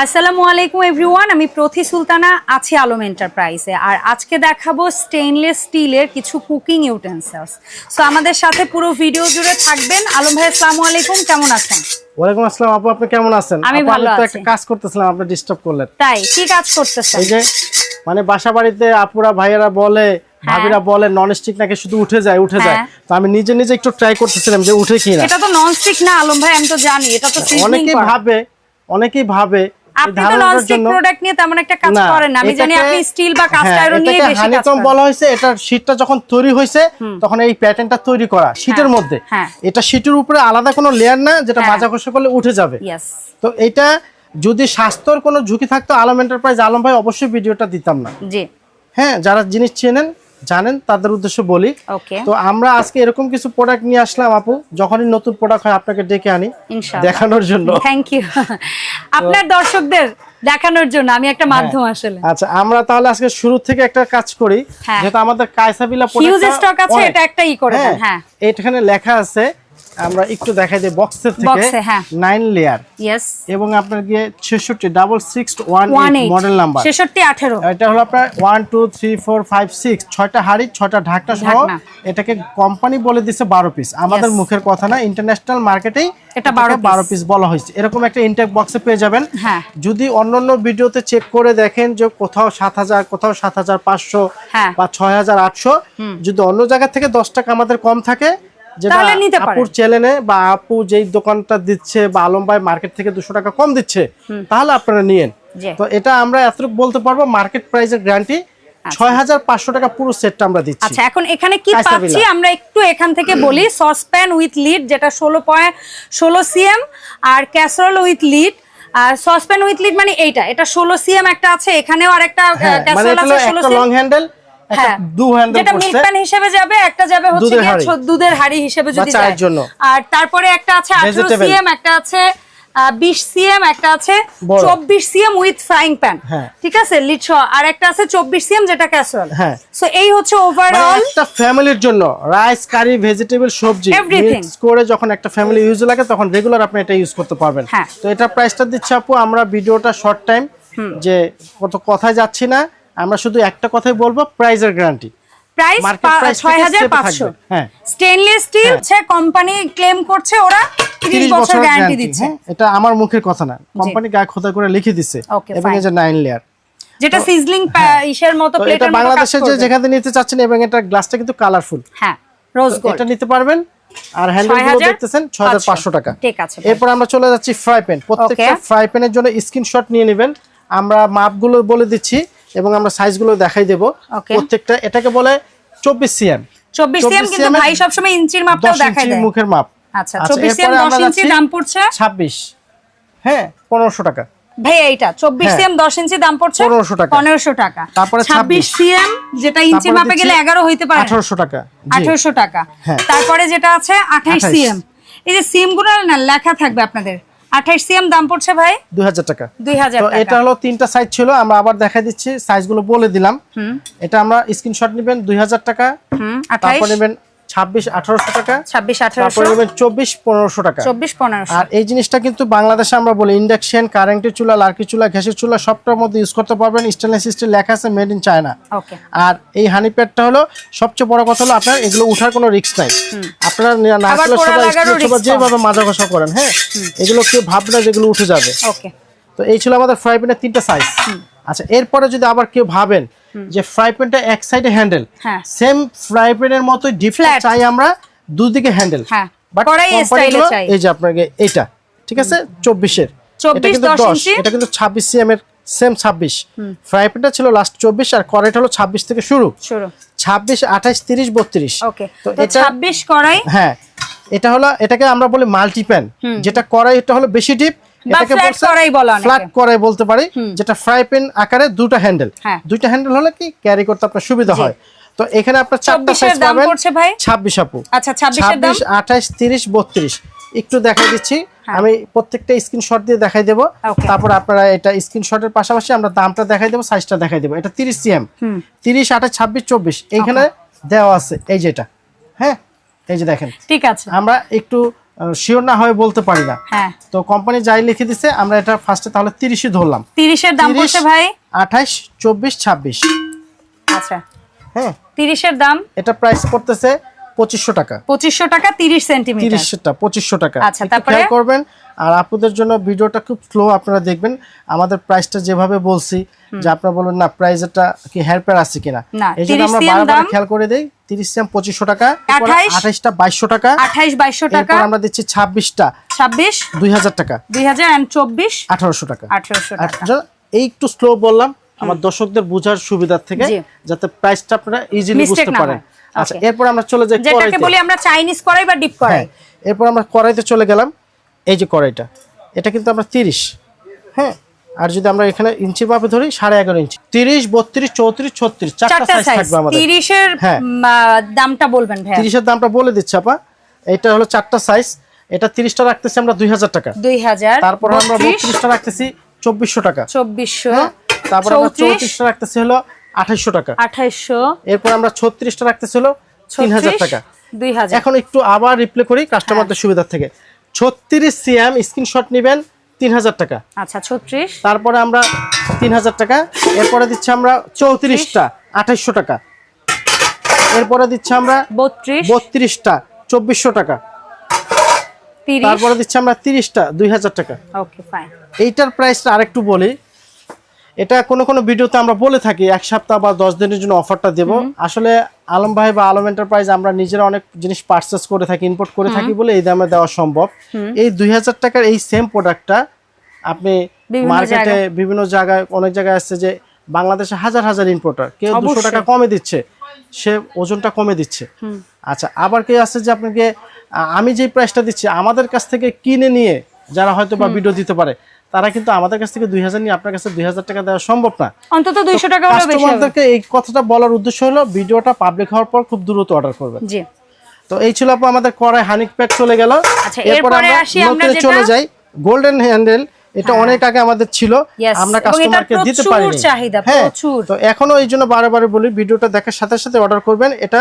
আসসালামু আলাইকুম এভরিওয়ান আমি প্রথি সুলতানা আছি আলম এন্টারপ্রাইজে। আর আজকে দেখাবো স্টেইনলেস স্টিলের কিছু কুকিং ইউটেন্সিলস সো আমাদের সাথে পুরো ভিডিও জুড়ে থাকবেন। আলম ভাই আসসালামু আলাইকুম। কেমন আছেন? ওয়ালাইকুম আসসালাম আপু আপনি কেমন আছেন? আমি ভালো আছি। একটা কাজ করতেছিলাম আপনি ডিস্টার্ব করলেন। তাই কি কাজ করতেছেন? এই যে মানে বাসা বাড়িতে আপুরা ভাইয়েরা বলে ভাবিরা বলে নন স্টিক নাকি শুধু উঠে যায় উঠে যায়। হ্যাঁ। তো আমি নিজে নিজে একটু ট্রাই করতেছিলাম যে উঠে কিনা। এটা তো ননস্টিক না আলম ভাই আমি তো জানি। এটা তো অনেকেই ভাবে অনেকেই ভাবে আপনি তো ননস্টিক প্রোডাক্ট নিয়ে তেমন একটা কাজ করেন আমি জানি আপনি স্টিল বা কাস্ট হ্যাঁ, আয়রন নিয়ে বেশি কাজ করেন। বলা হয়েছে এটার শীটটা যখন তৈরি হয়েছে তখন এই প্যাটার্নটা তৈরি করা শীটের হ্যাঁ, মধ্যে। হ্যাঁ। এটা শীটের উপরে আলাদা কোনো লেয়ার না যেটা। মাজা কষা করলে উঠে যাবে। তো এটা যদি স্বাস্থ্যর কোনো ঝুঁকি থাকতো আলম এন্টারপ্রাইজ আলম ভাই অবশ্যই ভিডিওটা দিতাম না। জি। হ্যাঁ যারা জিনিস চেনেন জানেন তাদের উদ্দেশ্যে বলি। তো আমরা আজকে এরকম কিছু প্রোডাক্ট নিয়ে আসলাম আপু। যখনই নতুন প্রোডাক্ট হয় আপনাকে ডেকে আনি দেখানোর জন্য। থ্যাংক ইউ আপনার দর্শকদের দেখানোর জন্য আমি একটা মাধ্যম আসলে। আচ্ছা আমরা তাহলে আজকে শুরু থেকে একটা কাজ করি। যেটা যেহেতু আমাদের কায়সাবিলা হিউজ স্টক আছে এটা একটাই ই করে দেন হ্যাঁ। এখানে লেখা আছে আমরা একটু দেখাই দিই বক্সের থেকে। নাইন লেয়ার ইয়েস এবং আপনার গিয়ে ছেষট্টি double six one one eight model number ছেষট্টি আঠেরো। এটা হলো আপনার one two three four five six ছয়টা হাড়ি ছয়টা ঢাকনা সহ এটাকে কোম্পানি বলে দিচ্ছে বারো পিস আমাদের মুখের কথা না ইন্টারন্যাশনাল মার্কেটেই এটা 12 piece। বারো পিস বলা হয়েছে। এরকম একটা ইনটেক বক্সে পেয়ে যাবেন। হ্যাঁ। যদি অন্যান্য ভিডিওতে চেক করে দেখেন যে কোথাও সাত হাজার কোথাও সাত হাজার পাঁচশো হ্যাঁ। বা ছয় হাজার আটশো যদি অন্য জায়গা থেকে দশ টাকা আমাদের কম থাকে যেটা। আপুর চ্যানেলে বা আপু যেই দোকানটা দিচ্ছে বা আলম ভাই মার্কেট থেকে দুশো টাকা কম দিচ্ছে তাহলে আপনারা নিয়েন। তো এটা আমরা এতটুকু বলতে পারব মার্কেট প্রাইসের গ্যারান্টি ছয় হাজার পাঁচশো টাকা পুরো সেটটা আমরা দিচ্ছি। আচ্ছা এখন এখানে কি পাচ্ছি? আমরা একটু এখান থেকে বলি সসপ্যান উইথ লিড যেটা ষোলো পয়েন্ট ষোলো সিএম আর ক্যাসরোল উইথ লিড আর সসপ্যান উইথ লিড মানে এইটা এটা ষোলো সিএম একটা আছে এখানেও আরেকটা হ্যাঁ, মানে আছে ষোলো লং হ্যাঁ হ্যান্ডেল যেটা মিল্ক প্যান হিসেবে যাবে একটা যাবে হচ্ছে দুধের গিয়ে হাঁড়ি। ছো- দুধের হাড়ি হিসেবে যদি যায়। আর তারপরে একটা আছে আঠারো Vegetable। সিএম একটা আছে বিশ সিএম একটা আছে বড়। চব্বিশ সিএম উইথ ফ্রাইং প্যান। ঠিক আছে আর একটা আছে চব্বিশ সিএম যেটা ক্যাসরোল হ্যাঁ। সো এই হচ্ছে মানে ওভারঅল একটা ফ্যামিলির জন্য রাইস কারি ভেজিটেবল সবজি. মিক্স করে যখন একটা ফ্যামিলি ইউজ লাগে তখন রেগুলার আপনি এটা ইউজ করতে পারবেন হ্যাঁ। তো এটা প্রাইসটা দিচ্ছে আপু আমরা ভিডিওটা শর্ট টাইম যে কত কথায় যাচ্ছি না আমরা শুধু একটা কথাই বলব প্রাইজের গ্যারান্টি প্রাইস। হ্যাঁ। স্টেনলেস স্টিল কোম্পানি ক্লেম করছে ওরা তিরিশ বছর গ্যারান্টি দিচ্ছে। হ্যাঁ, এটা আমার মুখের কথা না। কোম্পানি গায়ে খোদা করে লিখে দিছে। এবং এই যে নাইন লেয়ার যেটা সিজলিং ইসের মতো প্লেটের মতো বাংলাদেশে যে যেখানে নিতে চাচ্ছেন এবং এটা গ্লাসটা কিন্তু কালারফুল হ্যাঁ রোজ গোল্ড এটা নিতে পারবেন। আর হ্যান্ডেলগুলো 6,500 ছয় হাজার পাঁচশো টাকা। ঠিক আছে এরপর আমরা চলে যাচ্ছি ফ্রাই প্যান প্রত্যেকটা ফ্রাই প্যানের জন্য স্ক্রিনশট নিয়ে নেবেন। আমরা মাপগুলো বলে দিচ্ছি। এবং আমরা সাইজগুলো দেখাই দেব. প্রত্যেকটা এটাকে বলে চব্বিশ সিএম চব্বিশ সিএম কিন্তু ভাই সবসময় ইঞ্চির মাপটাও দশ দেয়। মুখের মাপ। আচ্ছা চব্বিশ সিএম দশ ইঞ্চি দাম পড়ছে? ছাব্বিশ। হ্যাঁ পনেরোশো টাকা। ভাই এইটা চব্বিশ হ্যাঁ। সিএম দশ ইঞ্চি দাম পড়ছে 1500 টাকা। পনেরোশো টাকা। তারপরে ছাব্বিশ সিএম যেটা ইঞ্চি তারপরে মাপে গেলে এগারো হইতে পারে। আঠারোশো টাকা। আঠারোশো টাকা। হ্যাঁ। তারপরে যেটা আছে আঠাইশ 28 সিএম এই যে সিমগুলো না লেখা থাকবে আপনাদের। আঠাইশ সিএম দাম পড়ছে ভাই? দুই হাজার টাকা। দুই হাজার তো এটা হলো তিনটা সাইজ ছিল আমরা আবার দেখাই দিচ্ছি সাইজগুলো বলে দিলাম। এটা আমরা স্ক্রিনশট নেবেন দুই হাজার টাকা। হুম আঠাইশ। তারপর নেবেন ছাব্বিশ আঠারোশো টাকা। ছাব্বিশ আঠারোশো। চব্বিশ পনেরোশো টাকা। চব্বিশ পনেরোশো। আর এই জিনিসটা কিন্তু বাংলাদেশে আমরা বলি ইন্ডাকশন কারেন্টের চুলা লার্কি চুলা গ্যাসের চুলা সবটার মধ্যে ইউজ করতে পারবেন। স্টেনলেস স্টিল লেখা আছে মেড ইন চায়না আর এই হানি প্যাডটা হলো সবচেয়ে বড় কথা হলো আপনার এগুলো উঠার কোনো রিস্ক নাই। আপনারা না-। যেভাবে মাজা ঘষা করেন হ্যাঁ? এগুলো কেউ ভাববে না যেগুলো উঠে যাবে। ওকে তো এই ছিল আমাদের ফ্রাই প্যানের তিনটা সাইজ আচ্ছা এরপরে যদি আবার কেউ ভাবেন যে ফ্রাই প্যানটা এক সাইডে হ্যান্ডেল হ্যাঁ। সেম ফ্রাই প্যানের মতো Flat। চাই আমরা দুদিকে হ্যান্ডেল হ্যাঁ, বাট কড়াই। এই যে আপনাকে এটা ঠিক আছে? চব্বিশের। 24, 10 ইঞ্চি। এটা কিন্তু ছাব্বিশ সিএম এর সেম ছাব্বিশ। ফ্রাই প্যানটা ছিল লাস্ট চব্বিশ আর কড়াইটা হলো ছাব্বিশ থেকে শুরু। শুরু। ছাব্বিশ আঠাইশ তিরিশ বত্রিশ। ওকে তো এটা ছাব্বিশ করাই হ্যাঁ এটা হলো এটাকে আমরা বলি মাল্টি প্যান যেটা কড়াই এটা হলো বেশি ডিপ বা flat কড়াই ফ্ল্যাট কড়াই বলতে পারি যেটা ফ্রাই প্যান আকারে দুটো হ্যান্ডেল। হ্যান্ডেল হলে কি ক্যারি করতে আপনার সুবিধা হয়। তো এখানে আপনার চারটা সাইজ পাবেন 26 আপু। আচ্ছা, 26 এর দাম? 28 30 32 একটু দেখাই দিচ্ছি। আমি প্রত্যেকটা স্ক্রিনশট দিয়ে দেখাই দেব. তারপর আপনারা এটা স্ক্রিন স্ক্রিনশটের পাশাপাশি আমরা দামটা দেখাই দেব সাইজটা দেখাই দেব। এটা 30 সিএম 30 28 26 24 এইখানে দেওয়া আছে এই যেটা হ্যাঁ? এই যে দেখেন। ঠিক আছে। আমরা একটু শিওর না হয়ে বলতে পারি না। হ্যাঁ। তো কোম্পানি যাই লিখে দিছে আমরা এটা ফার্স্টে তাহলে তিরিশই ধরলাম। তিরিশের দাম বলছে ভাই? আঠাইশ চব্বিশ ছাব্বিশ। আচ্ছা। হ্যাঁ। তিরিশের দাম? এটা প্রাইস পড়তেছে পঁচিশশো টাকা। পঁচিশশো টাকা তিরিশ সেন্টিমিটার। তিরিশটা পঁচিশশো টাকা। আচ্ছা, তারপরে? করবেন আর আপুদের জন্য ভিডিওটা খুব স্লো আপনারা দেখবেন আমাদের প্রাইসটা যেভাবে বলছি যে আপনারা বলবেন না প্রাইসটা কি হেয়ারপেয়ার আছে কিনা? এই জন্য আমরা বারবার খেয়াল করে দেই তিরিশ সিএম পঁচিশশো টাকা 28 আঠাইশটা বাইশশো টাকা আঠাইশ বাইশশো টাকা। আমরা দিচ্ছি ছাব্বিশটা ছাব্বিশ? দুই হাজার টাকা। দুই হাজার চব্বিশ? আঠারোশো টাকা। আঠারোশো টাকা। আচ্ছা, এই একটু স্লো বললাম আমার দর্শকদের বোঝার সুবিধার থেকে যাতে প্রাইসটা আপনারা ইজিলি বুঝতে পারেন। আচ্ছা এরপর আমরা চলে যাই যেটাকে বলি আমরা চাইনিজ করাই বা ডিপ করাই হ্যাঁ এরপর আমরা কড়াইতে চলে গেলাম এই যে কড়াইটা। এটা কিন্তু আমরা তিরিশ হ্যাঁ? আর যদি আমরা এখানে ইঞ্চি মাপে ধরি সাড়ে এগারো ইঞ্চি। তিরিশ বত্রিশ চৌত্রিশ ছত্রিশ চারটা সাইজ থাকবে আমাদের। তিরিশের হ্যাঁ। দামটা বলবেন ভাইয়া। তিরিশের দামটা বলে দিচ্ছি আপা। এটা হলো চারটা সাইজ এটা তিরিশটা রাখতেছি আমরা দুই হাজার টাকা। দুই হাজার তারপর আমরা বত্রিশ। বত্রিশটা রাখতেছি চব্বিশশো টাকা। চব্বিশশো হ্যাঁ? তারপর আমরা চৌত্রিশ। চৌত্রিশটা রাখতেছি হলো আঠাইশশো টাকা। আঠাইশশো। এরপর আমরা ছত্রিশটা রাখতেছি হলো তিন হাজার টাকা। দুই এখন একটু আবার রিপ্লে করি কাস্টমারদের সুবিধার থেকে। ছত্রিশ সিএম স্ক্রিনশট নেবেন তিন হাজার টাকা। আচ্ছা ছত্রিশ। তারপরে আমরা তিন হাজার টাকা। এরপরে দিচ্ছি আমরা চৌত্রিশটা আঠাইশশো টাকা। এরপরে দিচ্ছি আমরা বত্রিশ। বত্রিশটা চব্বিশশো টাকা। তারপরে দিচ্ছি আমরা তিরিশটা দুই হাজার টাকা। ওকে ফাইন এইটার প্রাইসটা আরেকটু বলি। এটা কোনো কোনো ভিডিওতে আমরা বলে থাকি এক সপ্তাহ বা দশ দিনের জন্য অফারটা দেব। আসলে আলম ভাই বা আলম এন্টারপ্রাইজ আমরা নিজেরা অনেক জিনিস পার্চেস করে থাকি ইম্পোর্ট করে থাকি বলে এই দামে দেওয়া সম্ভব। এই দুই হাজার টাকার এই সেম প্রোডাক্টটা আপনি মার্কেটে বিভিন্ন জায়গায় অনেক জায়গায় আসছে যে বাংলাদেশে হাজার হাজার ইম্পোর্টার কেউ দুশো টাকা কমে দিচ্ছে সে ওজনটা কমে দিচ্ছে। আচ্ছা আবার কেউ আছে যে আপনাকে আমি যে প্রাইসটা দিচ্ছি আমাদের কাছ থেকে কিনে নিয়ে যারা হয়তো বা ভিডিও দিতে পারে তারা কিন্তু আমাদের কাছ থেকে দুই হাজার নিয়ে আপনার কাছে দুই হাজার টাকা দেওয়া সম্ভব না। অন্তত দুইশো টাকা কাস্টমারদেরকে এই কথাটা বলার উদ্দেশ্য হলো ভিডিওটা পাবলিক হওয়ার পর খুব দ্রুত অর্ডার করবেন। জি। তো এই ছিল আপু আমাদের কড়াই হানিক প্যাক চলে গেল। আচ্ছা, এরপর আমরা চলে যাই। গোল্ডেন হ্যান্ডেল এটা অনেক আগে আমাদের ছিল। আমরা কাস্টমারকে দিতে চাহিদা, হ্যাঁ, প্রচুর। তো এখনও এই জন্য বারে বলি ভিডিওটা দেখার সাথে সাথে অর্ডার করবেন। এটা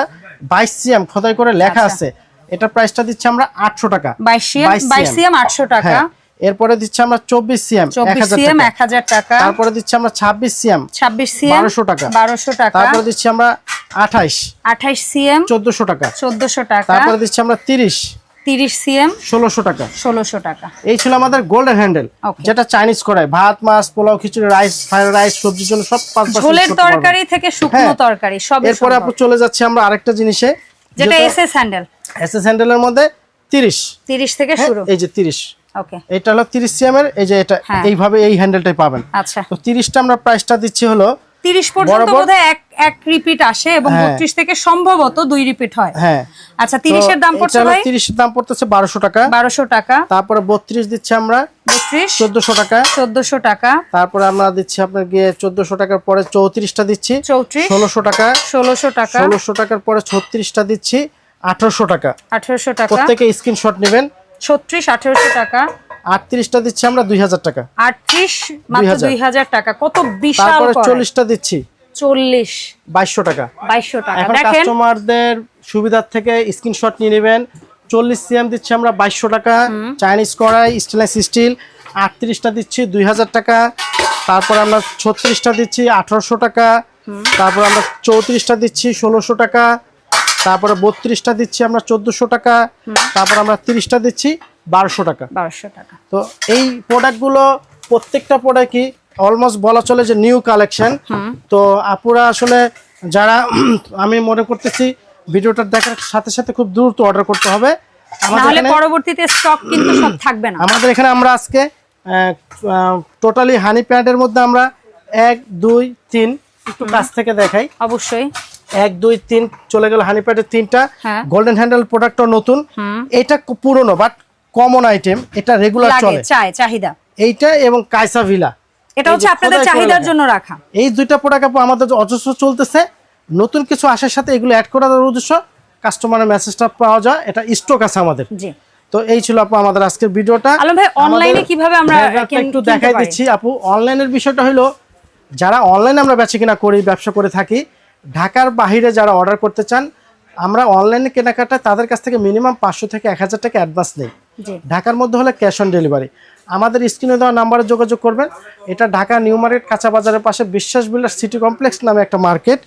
বাইশ সিএম খোদাই করে লেখা আচ্ছা। আছে। এটা প্রাইসটা দিচ্ছি আমরা আটশো টাকা। বাইশ সিএম 22 বাইশ সিএম আটশো টাকা। হ্যাঁ এরপরে দিচ্ছি আমরা চব্বিশ সিএম সিএম এক হাজার টাকা। তারপরে দিচ্ছি আমরা ছাব্বিশ সিএম ছাব্বিশ সিএম 1200 টাকা। বারোশো টাকা। তারপরে দিচ্ছি আমরা আঠাইশ আঠাইশ সিএম চোদ্দশো টাকা। চোদ্দশো টাকা। তারপরে দিচ্ছি আমরা তিরিশ তিরিশ সিএম ষোলোশো টাকা। ষোলোশো টাকা। এই ছিল আমাদের গোল্ডেন হ্যান্ডেল যেটা চাইনিজ করায়। ভাত মাছ পোলাও খিচুড়ি রাইস ফ্রাইড রাইস সবজির জন্য সব ঝোলের। তরকারি থেকে শুকনো হ্যাঁ। তরকারি সব এরপরে আপু চলে যাচ্ছি আমরা আরেকটা জিনিসে যেটা এস এস হ্যান্ডেল এসএস হ্যান্ডেলের মধ্যে তিরিশ। তিরিশ থেকে হ্যাঁ, শুরু। এই যে তিরিশ। ওকে। এটা হলো তিরিশ সিএম এর এই যে এটা হ্যাঁ। এইভাবে এই হ্যান্ডেলটাই পাবেন। আচ্ছা। তো তিরিশটা আমরা প্রাইসটা দিচ্ছি হলো তিরিশ পর্যন্ত বোধহয় এক এক রিপিট আসে এবং হ্যাঁ। বত্রিশ থেকে সম্ভবত দুই রিপিট হয়। হ্যাঁ। আচ্ছা তিরিশের দাম পড়ছে ভাই? তিরিশের দাম পড়তেছে বারোশো টাকা। বারোশো টাকা। তারপরে বত্রিশ দিচ্ছি আমরা বত্রিশ। চোদ্দশো টাকা। চোদ্দশো টাকা। তারপরে আমরা দিচ্ছি আপনার গিয়ে চোদ্দশো টাকার পরে চৌত্রিশটা দিচ্ছি। চৌত্রিশ। ষোলোশো টাকা। ষোলোশো টাকা। ষোলোশো টাকার পরে ছত্রিশটা দিচ্ছি আঠারোশো টাকা। আঠারোশো টাকা। প্রত্যেকে স্ক্রিনশট নেবেন। ছত্রিশ আঠারোশো টাকা। আটত্রিশটা দিচ্ছি আমরা দুই হাজার টাকা। আটত্রিশ মাত্র 2000 দুই হাজার টাকা। কত বিশাল তারপরে কড়াই। চল্লিশটা দিচ্ছি। চল্লিশ। বাইশশো টাকা। বাইশশো টাকা। দেখেন। কাস্টমারদের সুবিধার থেকে স্ক্রিনশট নিয়ে নেবেন। চল্লিশ সিএম দিচ্ছি আমরা টাকা। চাইনিজ কড়াই স্টেনলেস স্টিল আটত্রিশটা দিচ্ছি দুই হাজার টাকা। তারপর আমরা ছত্রিশটা দিচ্ছি আঠারোশো টাকা। তারপর আমরা চৌত্রিশটা দিচ্ছি ষোলোশো টাকা। তারপরে বত্রিশটা দিচ্ছি আমরা চোদ্দোশো টাকা তারপর আমরা তিরিশটা দিচ্ছি বারোশো টাকা। বারোশো টাকা। তো এই প্রোডাক্টগুলো প্রত্যেকটা প্রোডাক্টই অলমোস্ট বলা চলে যে নিউ কালেকশন। তো আপুরা আসলে যারা আমি মনে করতেছি ভিডিওটা দেখার সাথে সাথে খুব দ্রুত অর্ডার করতে হবে। আমাদের পরবর্তীতে স্টক কিন্তু সব থাকবে না। আমাদের এখানে আমরা আজকে টোটালি হানি প্যান্টের মধ্যে আমরা এক দুই তিন একটু কাছ থেকে দেখাই। অবশ্যই। এক দুই তিন চলে গেল হানি প্যান্টের তিনটা। গোল্ডেন হ্যান্ডেল প্রোডাক্টটা নতুন। এটা পুরনো বাট কমন আইটেম এটা রেগুলার চলে। চাহিদা। এইটা এবং কাইসা ভিলা। এটা হচ্ছে আপনাদের চাহিদার জন্য রাখা। এই দুইটা প্রোডাক্ট আপু আমাদের অজস্র চলতেছে নতুন কিছু আসার সাথে এগুলো অ্যাড করার উদ্দেশ্য কাস্টমারের মেসেজটা পাওয়া যায়। এটা স্টক আছে আমাদের। জি। তো এই ছিল আপু আমাদের আজকের ভিডিওটা। আলম ভাই, অনলাইনে কীভাবে আমরা একটু দেখাই দিচ্ছি। আপু অনলাইনের বিষয়টা হলো যারা অনলাইনে আমরা বেচা কিনা করি ব্যবসা করে থাকি ঢাকার বাহিরে যারা অর্ডার করতে চান আমরা অনলাইনে কেনাকাটা তাদের কাছ থেকে মিনিমাম পাঁচশো থেকে এক হাজার টাকা অ্যাডভান্স নেই। ঢাকার মধ্যে হলে ক্যাশ অন ডেলিভারি আমাদের স্ক্রিনে দেওয়া নাম্বারে যোগাযোগ করবেন। এটা ঢাকা নিউ মার্কেট কাঁচা বাজারের পাশে বিশ্বাস বিল্ডার সিটি কমপ্লেক্স নামে একটা মার্কেট।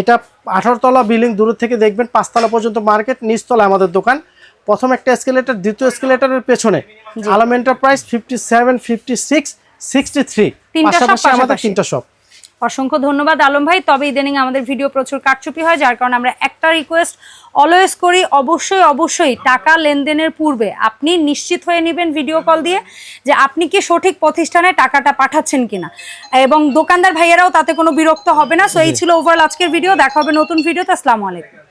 এটা আঠারো তলা বিল্ডিং দূর থেকে দেখবেন পাঁচতলা পর্যন্ত মার্কেট নিচতলা আমাদের দোকান। প্রথম একটা এসকেলেটার দ্বিতীয় এসকেলেটারের পেছনে Alam enterprise fifty seven fifty six sixty three পাশাপাশি আমাদের। তিনটা শপ অসংখ্য ধন্যবাদ আলম ভাই। তবে ইদানিং আমাদের ভিডিও প্রচুর কারচুপি হয় যার কারণে আমরা একটা রিকোয়েস্ট অলওয়েজ করি অবশ্যই অবশ্যই টাকা লেনদেনের পূর্বে। আপনি নিশ্চিত হয়ে নেবেন ভিডিও কল দিয়ে যে আপনি কি সঠিক প্রতিষ্ঠানে টাকাটা পাঠাচ্ছেন কিনা। এবং দোকানদার ভাইয়েরাও তাতে কোনো বিরক্ত হবে না। সো এই ছিল ওভারঅল আজকের ভিডিও দেখা হবে নতুন ভিডিওতে আসসালামু আলাইকুম।